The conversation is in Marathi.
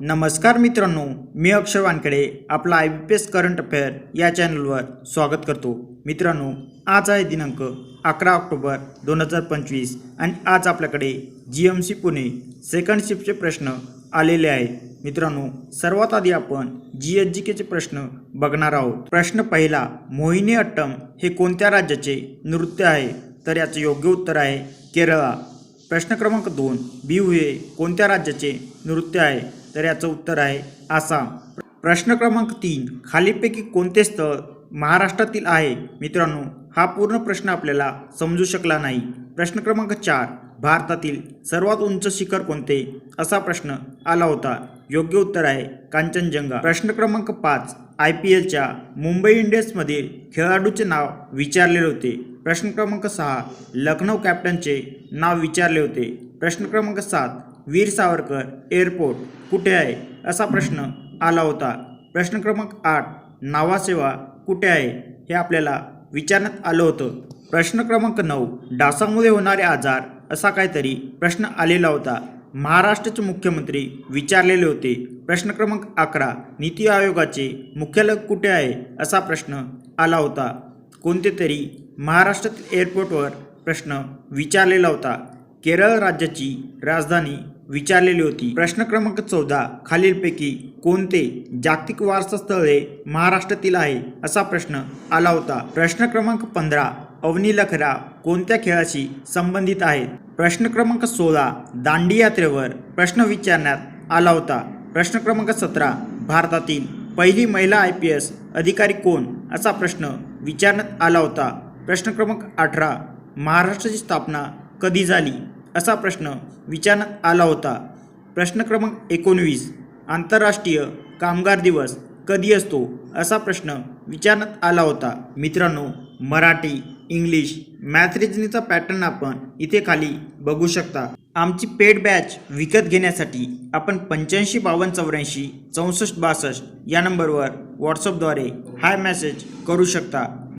नमस्कार मित्रांनो मी अक्षय वानकडे आपला I B P S current affair या चॅनलवर स्वागत करतो. मित्रांनो आज आहे दिनांक अकरा ऑक्टोबर दोन हजार पंचवीस आणि आज आपल्याकडे G M C Pune second शिफ्टचे प्रश्न आलेले आहेत. मित्रांनो सर्वात आधी आपण जी एच जी केचे प्रश्न बघणार आहोत. प्रश्न पहिला मोहिनी अट्टम हे कोणत्या राज्याचे नृत्य आहे? तर याचं योग्य उत्तर आहे केरळा. प्रश्न क्रमांक दोन बिहू हे कोणत्या राज्याचे नृत्य आहे? तर याचं उत्तर आहे आसाम. प्रश्न क्रमांक तीन खालीपैकी कोणते स्थळ महाराष्ट्रातील आहे? मित्रांनो हा पूर्ण प्रश्न आपल्याला समजू शकला नाही. प्रश्न क्रमांक चार भारतातील सर्वात उंच शिखर कोणते? असा प्रश्न आला होता. योग्य उत्तर आहे कांचनजंगा. प्रश्न क्रमांक पाच आय पी एलच्या मुंबई इंडियन्समधील खेळाडूचे नाव विचारलेले होते. प्रश्न क्रमांक सहा लखनौ कॅप्टनचे नाव विचारले होते. प्रश्न क्रमांक सात वीर सावरकर एअरपोर्ट कुठे आहे? असा प्रश्न आला होता. प्रश्न क्रमांक आठ नावासेवा कुठे आहे? हे आपल्याला विचारण्यात आलं होतं. प्रश्न क्रमांक नऊ डासामुळे होणारे आजार असा काहीतरी प्रश्न आलेला होता. महाराष्ट्राचे मुख्यमंत्री विचारलेले होते. प्रश्न क्रमांक अकरा नीती आयोगाचे मुख्यालय कुठे आहे? असा प्रश्न आला होता. कोणते तरी महाराष्ट्रातील एअरपोर्टवर प्रश्न विचारलेला होता. केरळ राज्याची राजधानी विचारलेली होती. प्रश्न क्रमांक चौदा खालीलपैकी कोणते जागतिक वारसा स्थळे महाराष्ट्रातील आहे असा प्रश्न आला होता. प्रश्न क्रमांक पंधरा अवनी लखरा कोणत्या खेळाशी संबंधित आहेत प्रश्न क्रमांक सोळा दांडी यात्रेवर प्रश्न विचारण्यात आला होता. प्रश्न क्रमांक सतरा भारतातील पहिली महिला आय पी एस अधिकारी कोण? असा प्रश्न विचारण्यात आला होता. प्रश्न क्रमांक अठरा महाराष्ट्राची स्थापना कधी झाली? असा प्रश्न विचारण्यात आला होता. प्रश्न क्रमांक एकोणवीस आंतरराष्ट्रीय कामगार दिवस कधी असतो? असा प्रश्न विचारण्यात आला होता. मित्रांनो मराठी इंग्लिश मॅथ रिजनिंगचा पॅटर्न आपण इथे खाली बघू शकता. आमची पेड बॅच विकत घेण्यासाठी आपण पंच्याऐंशी बावन्न चौऱ्याऐंशी चौसष्ट बासष्ट या नंबरवर व्हॉट्सअपद्वारे हाय मॅसेज करू शकता.